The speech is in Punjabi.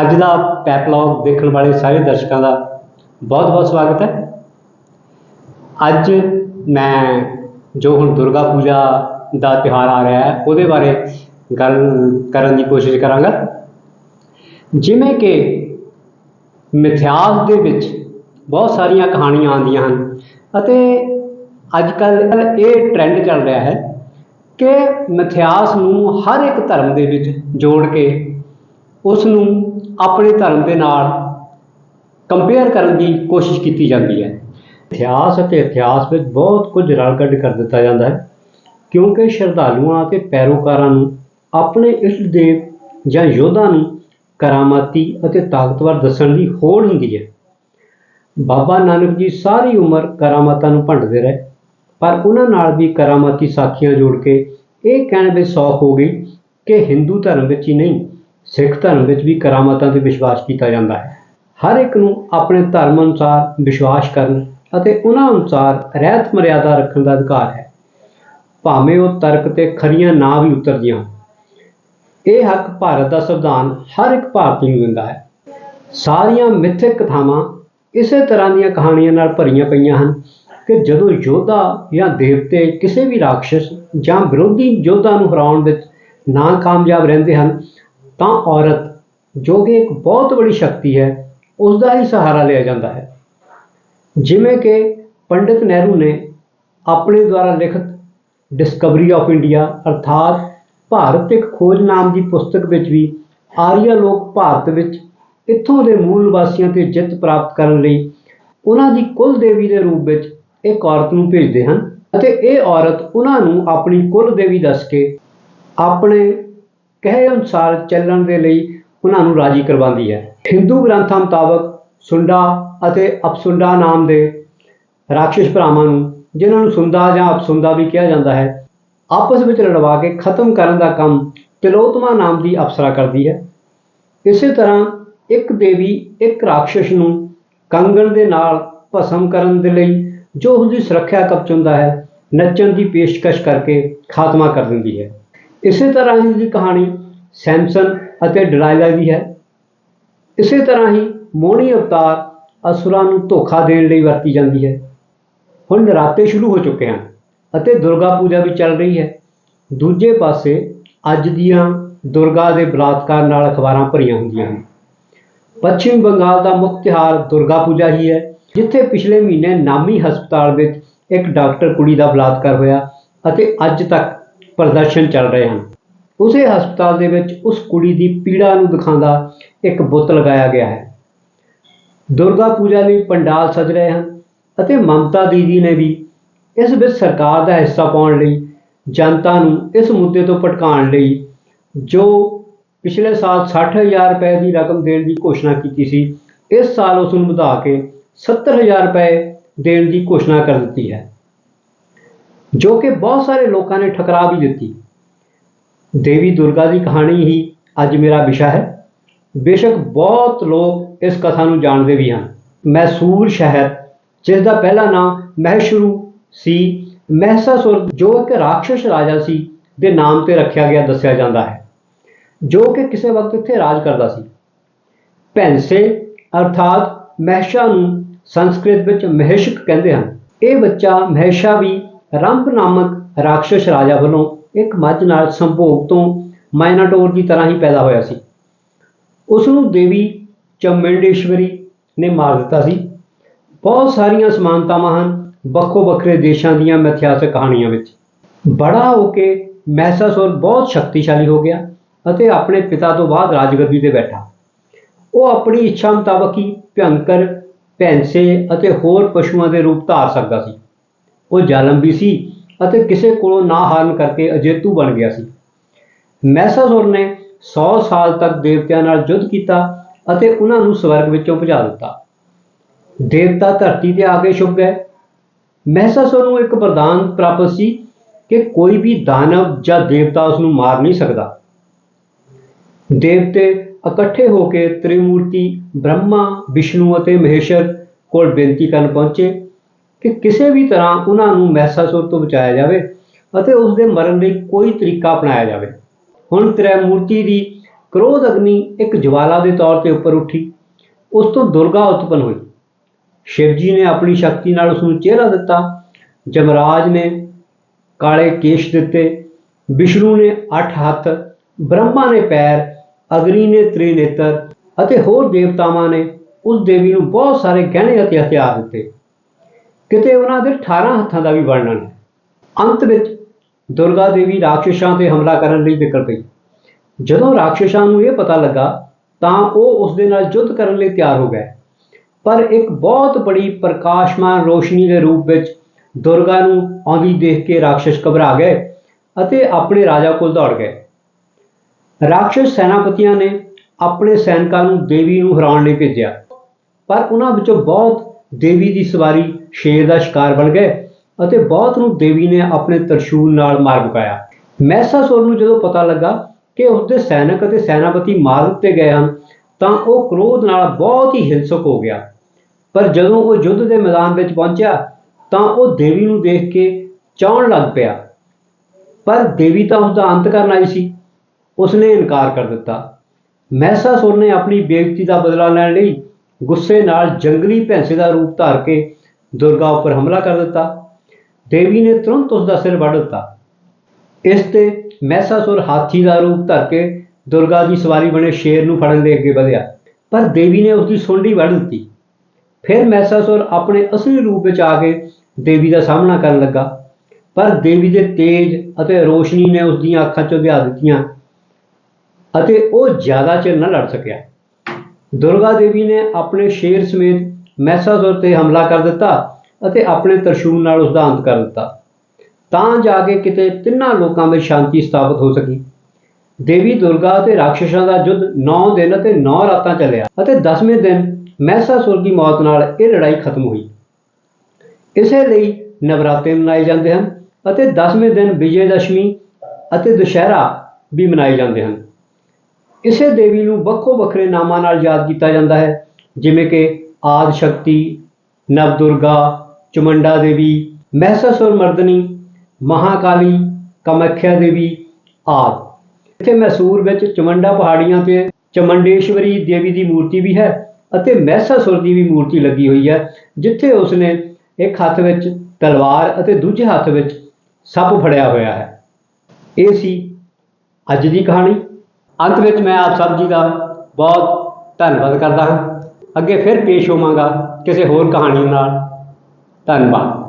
ਅੱਜ ਦਾ ਪੈਪਲੌਗ ਦੇਖਣ ਵਾਲੇ ਸਾਰੇ ਦਰਸ਼ਕਾਂ ਦਾ ਬਹੁਤ ਬਹੁਤ ਸਵਾਗਤ ਹੈ। ਅੱਜ ਮੈਂ ਜੋ ਹੁਣ ਦੁਰਗਾ ਪੂਜਾ ਦਾ ਤਿਉਹਾਰ ਆ ਰਿਹਾ ਹੈ, ਉਹਦੇ ਬਾਰੇ ਗੱਲ ਕਰਨ ਦੀ ਕੋਸ਼ਿਸ਼ ਕਰਾਂਗਾ। ਜਿਵੇਂ ਕਿ ਮਿਥਿਆਸ ਦੇ ਵਿੱਚ ਬਹੁਤ ਸਾਰੀਆਂ ਕਹਾਣੀਆਂ ਆਉਂਦੀਆਂ ਹਨ ਅਤੇ ਅੱਜ ਕੱਲ੍ਹ ਇਹ ਟ੍ਰੈਂਡ ਚੱਲ ਰਿਹਾ ਹੈ ਕਿ ਮਿਥਿਆਸ ਨੂੰ ਹਰ ਇੱਕ ਧਰਮ ਦੇ ਵਿੱਚ ਜੋੜ ਕੇ ਉਸ ਨੂੰ ਆਪਣੇ ਧਰਮ ਦੇ ਨਾਲ ਕੰਪੇਅਰ ਕਰਨ ਦੀ ਕੋਸ਼ਿਸ਼ ਕੀਤੀ ਜਾਂਦੀ ਹੈ। ਇਤਿਹਾਸ ਅਤੇ ਇਤਿਹਾਸ ਵਿੱਚ ਬਹੁਤ ਕੁਝ ਰਲ ਕੱਢ ਕਰ ਦਿੱਤਾ ਜਾਂਦਾ ਹੈ, ਕਿਉਂਕਿ ਸ਼ਰਧਾਲੂਆਂ ਅਤੇ ਪੈਰੋਕਾਰਾਂ ਨੂੰ ਆਪਣੇ ਇਸ਼ਟ ਦੇਵ ਜਾਂ ਯੋਧਾ ਨੂੰ ਕਰਾਮਾਤੀ ਅਤੇ ਤਾਕਤਵਰ ਦੱਸਣ ਦੀ ਹੋੜ ਹੁੰਦੀ ਹੈ। ਬਾਬਾ ਨਾਨਕ ਜੀ ਸਾਰੀ ਉਮਰ ਕਰਾਮਾਤਾਂ ਨੂੰ ਭੰਡਦੇ ਰਹੇ, ਪਰ ਉਹਨਾਂ ਨਾਲ ਵੀ ਕਰਾਮਾਤੀ ਸਾਖੀਆਂ ਜੋੜ ਕੇ ਇਹ ਕਹਿਣ ਵਿੱਚ ਸੌਖ ਹੋ ਗਈ ਕਿ ਹਿੰਦੂ ਧਰਮ ਵਿੱਚ ਹੀ ਨਹੀਂ ਸਿੱਖ ਧਰਮ ਵਿੱਚ ਵੀ ਕਰਾਮਾਤਾਂ ਤੇ ਵਿਸ਼ਵਾਸ ਕੀਤਾ ਜਾਂਦਾ ਹੈ। ਹਰ ਇੱਕ ਨੂੰ ਆਪਣੇ ਧਰਮ ਅਨੁਸਾਰ ਵਿਸ਼ਵਾਸ ਕਰਨ ਅਤੇ ਉਹਨਾਂ ਅਨੁਸਾਰ ਰਹਿਤ ਮਰਿਆਦਾ ਰੱਖਣ ਦਾ ਅਧਿਕਾਰ ਹੈ। ਭਾਵੇਂ ਉਹ ਤਰਕ ਤੇ ਖਰੀਆਂ ਨਾ ਵੀ ਉਤਰਦੀਆਂ ਇਹ ਹੱਕ ਭਾਰਤ ਦਾ ਸੰਵਿਧਾਨ ਹਰ ਇੱਕ ਭਾਰਤੀ ਨੂੰ ਦਿੰਦਾ ਹੈ। ਸਾਰੀਆਂ ਮਿਥਿਕ ਕਥਾਵਾਂ ਇਸੇ ਤਰ੍ਹਾਂ ਦੀਆਂ ਕਹਾਣੀਆਂ ਨਾਲ ਭਰੀਆਂ ਪਈਆਂ ਹਨ ਕਿ ਜਦੋਂ ਯੋਧਾ ਜਾਂ ਦੇਵਤੇ ਕਿਸੇ ਵੀ ਰਾਖਸ਼ ਜਾਂ ਵਿਰੋਧੀ ਯੋਧਾ ਨੂੰ ਹਰਾਉਣ ਵਿੱਚ ਨਾਕਾਮਯਾਬ ਰਹਿੰਦੇ ਹਨ ਤਾਂ ਔਰਤ, ਜੋ ਕਿ ਇੱਕ ਬਹੁਤ ਬੜੀ ਸ਼ਕਤੀ ਹੈ ਉਸ ਦਾ ਹੀ ਸਹਾਰਾ ਲਿਆ ਜਾਂਦਾ ਹੈ। ਜਿਵੇਂ ਕਿ ਪੰਡਿਤ ਨਹਿਰੂ ਨੇ ਆਪਣੇ ਦੁਆਰਾ ਲਿਖਤ ਡਿਸਕਵਰੀ ਆਫ ਇੰਡੀਆ ਅਰਥਾਤ ਭਾਰਤ ਇੱਕ ਖੋਜ ਨਾਮ ਦੀ ਪੁਸਤਕ ਵਿੱਚ ਵੀ ਆਰੀਆ ਲੋਕ ਭਾਰਤ ਵਿੱਚ ਇੱਥੋਂ ਦੇ ਮੂਲ ਨਿਵਾਸੀਆਂ ਤੇ ਜਿੱਤ ਪ੍ਰਾਪਤ ਕਰਨ ਲਈ ਉਹਨਾਂ ਦੀ ਕੁਲ ਦੇਵੀ ਦੇ ਰੂਪ ਵਿੱਚ ਇੱਕ ਔਰਤ ਨੂੰ ਭੇਜਦੇ ਹਨ ਅਤੇ ਇਹ ਔਰਤ ਉਹਨਾਂ ਨੂੰ ਆਪਣੀ ਕੁਲ ਦੇਵੀ ਦੱਸ ਕੇ ਆਪਣੇ ਕਹੇ ਅਨੁਸਾਰ ਚੱਲਣ ਦੇ ਲਈ ਉਹਨਾਂ ਨੂੰ ਰਾਜੀ ਕਰਵਾਉਂਦੀ ਹੈ। ਹਿੰਦੂ ਗ੍ਰੰਥਾਂ ਮੁਤਾਬਕ ਸੁੰਡਾ ਅਤੇ ਅਪਸੁੰਡਾ ਨਾਮ ਦੇ ਰਾਖਸ਼ ਭਰਾਵਾਂ ਨੂੰ, ਜਿਨ੍ਹਾਂ ਨੂੰ ਸੁੰਦਾ ਜਾਂ ਅਪਸੁੰਦਾ ਵੀ ਕਿਹਾ ਜਾਂਦਾ ਹੈ, ਆਪਸ ਵਿੱਚ ਲੜਵਾ ਕੇ ਖਤਮ ਕਰਨ ਦਾ ਕੰਮ ਤਿਲੋਤਮਾ ਨਾਮ ਦੀ ਅਪਸਰਾ ਕਰਦੀ ਹੈ। ਇਸੇ ਤਰ੍ਹਾਂ ਇੱਕ ਦੇਵੀ ਇੱਕ ਰਾਖਸ਼ ਨੂੰ ਕੰਗਣ ਦੇ ਨਾਲ ਭਸਮ ਕਰਨ ਦੇ ਲਈ ਜੋ ਉਸਦੀ ਸੁਰੱਖਿਆ ਕਵਚ ਹੁੰਦਾ ਹੈ, ਨੱਚਣ ਦੀ ਪੇਸ਼ਕਸ਼ ਕਰਕੇ ਖਾਤਮਾ ਕਰ ਦਿੰਦੀ ਹੈ। ਇਸੇ ਤਰ੍ਹਾਂ ਹੀ ਦੀ ਕਹਾਣੀ ਸੈਮਸਨ ਅਤੇ ਡਲਾਈਲਾ ਦੀ ਹੈ। ਇਸੇ ਤਰ੍ਹਾਂ ਹੀ ਮੋਹਣੀ ਅਵਤਾਰ ਅਸੁਰਾਂ ਨੂੰ ਧੋਖਾ ਦੇਣ ਲਈ ਵਰਤੀ ਜਾਂਦੀ ਹੈ। ਹੁਣ ਨਰਾਤੇ ਸ਼ੁਰੂ ਹੋ ਚੁੱਕੇ ਹਨ ਅਤੇ ਦੁਰਗਾ ਪੂਜਾ ਵੀ ਚੱਲ ਰਹੀ ਹੈ। ਦੂਜੇ ਪਾਸੇ ਅੱਜ ਦੀਆਂ ਦੁਰਗਾ ਦੇ ਬਲਾਤਕਾਰ ਨਾਲ ਅਖਬਾਰਾਂ ਭਰੀਆਂ ਹੁੰਦੀਆਂ ਹਨ। ਪੱਛਮੀ ਬੰਗਾਲ ਦਾ ਮੁੱਖ ਤਿਉਹਾਰ ਦੁਰਗਾ ਪੂਜਾ ਹੀ ਹੈ, ਜਿੱਥੇ ਪਿਛਲੇ ਮਹੀਨੇ ਨਾਮੀ ਹਸਪਤਾਲ ਵਿੱਚ ਇੱਕ ਡਾਕਟਰ ਕੁੜੀ ਦਾ ਬਲਾਤਕਾਰ ਹੋਇਆ ਅਤੇ ਅੱਜ ਤੱਕ ਪ੍ਰਦਰਸ਼ਨ ਚੱਲ ਰਹੇ ਹਨ। ਉਸੇ ਹਸਪਤਾਲ ਦੇ ਵਿੱਚ ਉਸ ਕੁੜੀ ਦੀ ਪੀੜਾ ਨੂੰ ਦਿਖਾਉਂਦਾ ਇੱਕ ਬੁੱਤ ਲਗਾਇਆ ਗਿਆ ਹੈ। ਦੁਰਗਾ ਪੂਜਾ ਲਈ ਪੰਡਾਲ ਸਜ ਰਹੇ ਹਨ ਅਤੇ ਮਮਤਾ ਦੀਦੀ ਨੇ ਵੀ ਇਸ ਵਿੱਚ ਸਰਕਾਰ ਦਾ ਹਿੱਸਾ ਪਾਉਣ ਲਈ, ਜਨਤਾ ਨੂੰ ਇਸ ਮੁੱਦੇ ਤੋਂ ਭਟਕਾਉਣ ਲਈ ਜੋ ਪਿਛਲੇ ਸਾਲ 60000 ਰੁਪਏ ਦੀ ਰਕਮ ਦੇਣ ਦੀ ਘੋਸ਼ਣਾ ਕੀਤੀ ਸੀ, ਇਸ ਸਾਲ ਉਸ ਨੂੰ ਵਧਾ ਕੇ 70000 ਰੁਪਏ ਦੇਣ ਦੀ ਘੋਸ਼ਣਾ ਕਰ ਦਿੱਤੀ ਹੈ। ਜੋ ਕਿ ਬਹੁਤ ਸਾਰੇ ਲੋਕਾਂ ਨੇ ਠਕਰਾ ਵੀ ਦਿੱਤੀ। ਦੇਵੀ ਦੁਰਗਾ ਦੀ ਕਹਾਣੀ ਹੀ ਅੱਜ ਮੇਰਾ ਵਿਸ਼ਾ ਹੈ। ਬੇਸ਼ੱਕ ਬਹੁਤ ਲੋਕ ਇਸ ਕਥਾ ਨੂੰ ਜਾਣਦੇ ਵੀ ਹਨ। ਮੈਸੂਰ ਸ਼ਹਿਰ, ਜਿਸ ਦਾ ਪਹਿਲਾ ਨਾਮ ਮਹਿਸ਼ਰੂ ਸੀ ਮਹਿਸਾਸੁਰ ਜੋ ਇੱਕ ਰਾਖਸ਼ ਰਾਜਾ ਸੀ, ਦੇ ਨਾਮ ਤੇ ਰੱਖਿਆ ਗਿਆ, ਦੱਸਿਆ ਜਾਂਦਾ ਹੈ। ਜੋ ਕਿ ਕਿਸੇ ਵਕਤ ਇੱਥੇ ਰਾਜ ਕਰਦਾ ਸੀ। ਭੈਂਸੇ ਅਰਥਾਤ ਮਹਿਸ਼ਾ ਨੂੰ ਸੰਸਕ੍ਰਿਤ ਵਿੱਚ ਮਹਿਸ਼ਕ ਕਹਿੰਦੇ ਹਨ। ਇਹ ਬੱਚਾ ਮਹਿਸ਼ਾ ਵੀ ਰੰਭ ਨਾਮਕ ਰਾਖਸ਼ ਰਾਜਾ ਵੱਲੋਂ ਇੱਕ ਮੱਝ ਨਾਲ ਸੰਭੋਗ ਤੋਂ ਮਾਇਨਾਟੋਰ ਦੀ ਤਰ੍ਹਾਂ ਹੀ ਪੈਦਾ ਹੋਇਆ ਸੀ। ਉਸ ਨੂੰ ਦੇਵੀ ਚਮੰਡੇਸ਼ਵਰੀ ਨੇ ਮਾਰ ਦਿੱਤਾ ਸੀ। ਬਹੁਤ ਸਾਰੀਆਂ ਸਮਾਨਤਾਵਾਂ ਹਨ ਵੱਖੋ ਵੱਖਰੇ ਦੇਸ਼ਾਂ ਦੀਆਂ ਮਿਥਿਹਾਸਕ ਕਹਾਣੀਆਂ ਵਿੱਚ। ਬੜਾ ਹੋ ਕੇ ਮਹਿਸਾਸੁਰ ਬਹੁਤ ਸ਼ਕਤੀਸ਼ਾਲੀ ਹੋ ਗਿਆ ਅਤੇ ਆਪਣੇ ਪਿਤਾ ਤੋਂ ਬਾਅਦ ਰਾਜਗੱਦੀ ਤੇ ਬੈਠਾ। ਉਹ ਆਪਣੀ ਇੱਛਾ ਮੁਤਾਬਕ ਹੀ ਭਿਅੰਕਰ, ਭੈਂਸੇ ਅਤੇ ਹੋਰ ਪਸ਼ੂਆਂ ਦੇ ਰੂਪ ਧਾਰ ਸਕਦਾ ਸੀ। ਉਹ ਜ਼ਾਲਮ ਵੀ ਸੀ ਅਤੇ ਕਿਸੇ ਕੋਲੋਂ ਨਾ ਹਾਰਨ ਕਰਕੇ ਅਜੇਤੂ ਬਣ ਗਿਆ ਸੀ। ਮਹਿਸਾਸੁਰ ਨੇ 100 ਸਾਲ ਤੱਕ ਦੇਵਤਿਆਂ ਨਾਲ ਯੁੱਧ ਕੀਤਾ ਅਤੇ ਉਹਨਾਂ ਨੂੰ ਸਵਰਗ ਵਿੱਚੋਂ ਭਜਾ ਦਿੱਤਾ। ਦੇਵਤਾ ਧਰਤੀ ਤੇ ਆ ਕੇ ਛੁਪ ਗਏ। ਮਹਿਸਾਸੁਰ ਨੂੰ ਇੱਕ ਵਰਦਾਨ ਪ੍ਰਾਪਤ ਸੀ ਕਿ ਕੋਈ ਵੀ ਦਾਨਵ ਜਾਂ ਦੇਵਤਾ ਉਸ ਨੂੰ ਮਾਰ ਨਹੀਂ ਸਕਦਾ। ਦੇਵਤੇ ਇਕੱਠੇ ਹੋ ਕੇ ਤ੍ਰਿਮੂਰਤੀ, ਬ੍ਰਹਮਾ, ਵਿਸ਼ਨੂੰ ਅਤੇ ਮਹੇਸ਼ਰ ਕੋਲ ਬੇਨਤੀ ਕਰਨ ਪਹੁੰਚੇ ਕਿ ਕਿਸੇ ਵੀ ਤਰ੍ਹਾਂ ਉਹਨਾਂ ਨੂੰ ਮਹਿਸਾਸੁਰ ਤੋਂ ਬਚਾਇਆ ਜਾਵੇ ਅਤੇ ਉਸ ਦੇ ਮਰਨ ਲਈ ਕੋਈ ਤਰੀਕਾ ਅਪਣਾਇਆ ਜਾਵੇ। ਹੁਣ ਤ੍ਰੈਮੂਰਤੀ ਦੀ ਕ੍ਰੋਧ ਅਗਨੀ ਇੱਕ ਜਵਾਲਾ ਦੇ ਤੌਰ ਤੇ ਉੱਪਰ ਉੱਠੀ। ਉਸ ਤੋਂ ਦੁਰਗਾ ਉਤਪੰਨ ਹੋਈ। ਸ਼ਿਵ ਜੀ ਨੇ ਆਪਣੀ ਸ਼ਕਤੀ ਨਾਲ ਉਸ ਨੂੰ ਚਿਹਰਾ ਦਿੱਤਾ। ਜਮਰਾਜ ਨੇ ਕਾਲੇ ਕੇਸ਼ ਦਿੱਤੇ। ਵਿਸ਼ਨੂੰ ਨੇ ਅੱਠ ਹੱਥ, ਬ੍ਰਹਮਾ ਨੇ ਪੈਰ, ਅਗਨੀ ਨੇ ਤ੍ਰਿਨੇਤਰ ਅਤੇ ਹੋਰ ਦੇਵਤਾਵਾਂ ਨੇ ਉਸ ਦੇਵੀ ਨੂੰ ਬਹੁਤ ਸਾਰੇ ਗਹਿਣੇ ਅਤੇ ਹਥਿਆਰ ਦਿੱਤੇ। ਕਿਤੇ ਉਹਨਾਂ ਦੇ 18 ਹੱਥਾਂ ਦਾ ਵੀ ਵਰਣਨ ਹੈ। ਅੰਤ ਵਿੱਚ ਦੁਰਗਾ ਦੇਵੀ ਰਾਖਸ਼ਾਂ ਤੇ ਹਮਲਾ ਕਰਨ ਲਈ ਨਿਕਲ ਪਈ। ਜਦੋਂ ਰਾਖਸ਼ਾਂ ਨੂੰ ਇਹ ਪਤਾ ਲੱਗਾ, ਤਾਂ ਉਹ ਉਸ ਦੇ ਨਾਲ ਯੁੱਧ ਕਰਨ ਲਈ ਤਿਆਰ ਹੋ ਗਏ। ਪਰ ਇੱਕ ਬਹੁਤ ਬੜੀ ਪ੍ਰਕਾਸ਼ਮਾਨ ਰੋਸ਼ਨੀ ਦੇ ਰੂਪ ਵਿੱਚ ਦੁਰਗਾ ਨੂੰ ਆਉਂਦੀ ਦੇਖ ਕੇ ਰਾਖਸ਼ ਘਬਰਾ ਗਏ ਅਤੇ ਆਪਣੇ ਰਾਜਾ ਕੋਲ ਦੌੜ ਗਏ। ਰਾਖਸ਼ ਸੈਨਾਪਤੀਆਂ ਨੇ ਆਪਣੇ ਸੈਨਿਕਾਂ ਨੂੰ ਦੇਵੀ ਨੂੰ ਹਰਾਉਣ ਲਈ ਭੇਜਿਆ। ਪਰ ਉਹਨਾਂ ਵਿੱਚੋਂ ਬਹੁਤ ਦੇਵੀ ਦੀ ਸਵਾਰੀ ਸ਼ੇਰ ਦਾ ਸ਼ਿਕਾਰ ਬਣ ਗਏ ਅਤੇ ਬਹੁਤ ਨੂੰ ਦੇਵੀ ਨੇ ਆਪਣੇ ਤਰਸ਼ੂਲ ਨਾਲ ਮਾਰ ਮੁਕਾਇਆ। ਮਹਿਸਾਸੁਰ ਨੂੰ ਜਦੋਂ ਪਤਾ ਲੱਗਾ ਕਿ ਉਸਦੇ ਸੈਨਿਕ ਅਤੇ ਸੈਨਾਪਤੀ ਮਾਰ ਦਿੱਤੇ ਗਏ ਹਨ, ਤਾਂ ਉਹ ਕ੍ਰੋਧ ਨਾਲ ਬਹੁਤ ਹੀ ਹਿੰਸਕ ਹੋ ਗਿਆ। ਪਰ ਜਦੋਂ ਉਹ ਯੁੱਧ ਦੇ ਮੈਦਾਨ ਵਿੱਚ ਪਹੁੰਚਿਆ, ਤਾਂ ਉਹ ਦੇਵੀ ਨੂੰ ਦੇਖ ਕੇ ਚਾਹਣ ਲੱਗ ਪਿਆ। ਪਰ ਦੇਵੀ ਤਾਂ ਉਸ ਦਾ ਅੰਤ ਕਰਨ ਆਈ ਸੀ। ਉਸਨੇ ਇਨਕਾਰ ਕਰ ਦਿੱਤਾ। ਮਹਿਸਾਸੁਰ ਨੇ ਆਪਣੀ ਬੇਇੱਜ਼ਤੀ ਦਾ ਬਦਲਾ ਲੈਣ ਲਈ ਗੁੱਸੇ ਨਾਲ ਜੰਗਲੀ ਭੈਂਸੇ ਦਾ ਰੂਪ ਧਾਰ ਕੇ ਦੁਰਗਾ ਉੱਪਰ ਹਮਲਾ ਕਰ ਦਿੱਤਾ। ਦੇਵੀ ਨੇ ਤੁਰੰਤ ਉਸ ਦਾ ਸਿਰ ਵੱਢ ਦਿੱਤਾ। ਇਸ ਤੇ ਮਹਿਸਾਸੁਰ ਹਾਥੀ ਦਾ ਰੂਪ ਧਰ ਕੇ ਦੁਰਗਾ ਦੀ ਸਵਾਰੀ ਬਣੇ ਸ਼ੇਰ ਨੂੰ ਫੜਨ ਦੇ ਅੱਗੇ ਵਧਿਆ। ਪਰ ਦੇਵੀ ਨੇ ਉਸ ਦੀ ਸੁੰਡੀ ਵੱਢ ਦਿੱਤੀ। ਫਿਰ ਮਹਿਸਾਸੁਰ ਆਪਣੇ ਅਸਲੀ ਰੂਪ ਵਿੱਚ ਆ ਕੇ ਦੇਵੀ ਦਾ ਸਾਹਮਣਾ ਕਰਨ ਲੱਗਾ। ਪਰ ਦੇਵੀ ਦੇ ਤੇਜ ਅਤੇ ਰੋਸ਼ਨੀ ਨੇ ਉਸ ਦੀਆਂ ਅੱਖਾਂ ਚੋਂ ਵਿਹਾ ਦਿੱਤੀਆਂ ਅਤੇ ਉਹ ਜ਼ਿਆਦਾ ਚਿਰ ਨਾ ਲੜ ਸਕਿਆ। ਦੁਰਗਾ ਦੇਵੀ ਨੇ ਆਪਣੇ ਸ਼ੇਰ ਸਮੇਤ ਮਹਿਸਾਸੁਰ ਤੇ ਹਮਲਾ ਕਰ ਦਿੱਤਾ ਅਤੇ ਆਪਣੇ ਤਰਸ਼ੂਲ ਨਾਲ ਉਸ ਦਾ ਅੰਤ ਕਰ ਦਿੱਤਾ। ਤਾਂ ਜਾ ਕੇ ਕਿਤੇ ਤਿੰਨਾਂ ਲੋਕਾਂ ਵਿੱਚ ਸ਼ਾਂਤੀ ਸਥਾਪਿਤ ਹੋ ਸਕੀ। ਦੇਵੀ ਦੁਰਗਾ ਅਤੇ ਰਾਖਸ਼ਾਂ ਦਾ ਯੁੱਧ 9 ਦਿਨ ਅਤੇ 9 ਰਾਤਾਂ ਚੱਲਿਆ ਅਤੇ 10ਵੇਂ ਦਿਨ ਮਹਿਸਾਸੁਰ ਦੀ ਮੌਤ ਨਾਲ ਇਹ ਲੜਾਈ ਖਤਮ ਹੋਈ। ਇਸੇ ਲਈ ਨਵਰਾਤੇ ਮਨਾਏ ਜਾਂਦੇ ਹਨ ਅਤੇ 10ਵੇਂ ਦਿਨ ਵਿਜੇ ਦਸ਼ਮੀ ਅਤੇ ਦੁਸ਼ਹਿਰਾ ਵੀ ਮਨਾਏ ਜਾਂਦੇ ਹਨ। ਇਸੇ ਦੇਵੀ ਨੂੰ ਵੱਖੋ ਵੱਖਰੇ ਨਾਮਾਂ ਨਾਲ ਯਾਦ ਕੀਤਾ ਜਾਂਦਾ ਹੈ, ਜਿਵੇਂ ਕਿ ਆਦਿ ਸ਼ਕਤੀ, ਨਵ ਦੁਰਗਾ, ਚਮੰਡਾ ਦੇਵੀ ਮਹਿਸਾਸੁਰ ਮਰਦਨੀ, ਮਹਾਕਾਲੀ, ਕਮਖਿਆ ਦੇਵੀ ਆਦਿ। ਇੱਥੇ ਮੈਸੂਰ ਵਿੱਚ ਚਮੰਡਾ ਪਹਾੜੀਆਂ ਤੇ ਚਮੰਡੇਸ਼ਵਰੀ ਦੇਵੀ ਦੀ ਮੂਰਤੀ ਵੀ ਹੈ ਅਤੇ ਮਹਿਸਾਸੁਰ ਦੀ ਵੀ ਮੂਰਤੀ ਲੱਗੀ ਹੋਈ ਹੈ, ਜਿੱਥੇ ਉਸਨੇ ਇੱਕ ਹੱਥ ਵਿੱਚ ਤਲਵਾਰ ਅਤੇ ਦੂਜੇ ਹੱਥ ਵਿੱਚ ਸੱਪ ਫੜਿਆ ਹੋਇਆ ਹੈ। ਇਹ ਸੀ ਅੱਜ ਦੀ ਕਹਾਣੀ। ਅੰਤ ਵਿੱਚ ਮੈਂ ਆਪ ਸਭ ਜੀ ਦਾ ਬਹੁਤ ਧੰਨਵਾਦ ਕਰਦਾ ਹਾਂ। ਅੱਗੇ ਫਿਰ ਪੇਸ਼ ਹੋਵਾਂਗਾ ਕਿਸੇ ਹੋਰ ਕਹਾਣੀ ਨਾਲ। ਧੰਨਵਾਦ।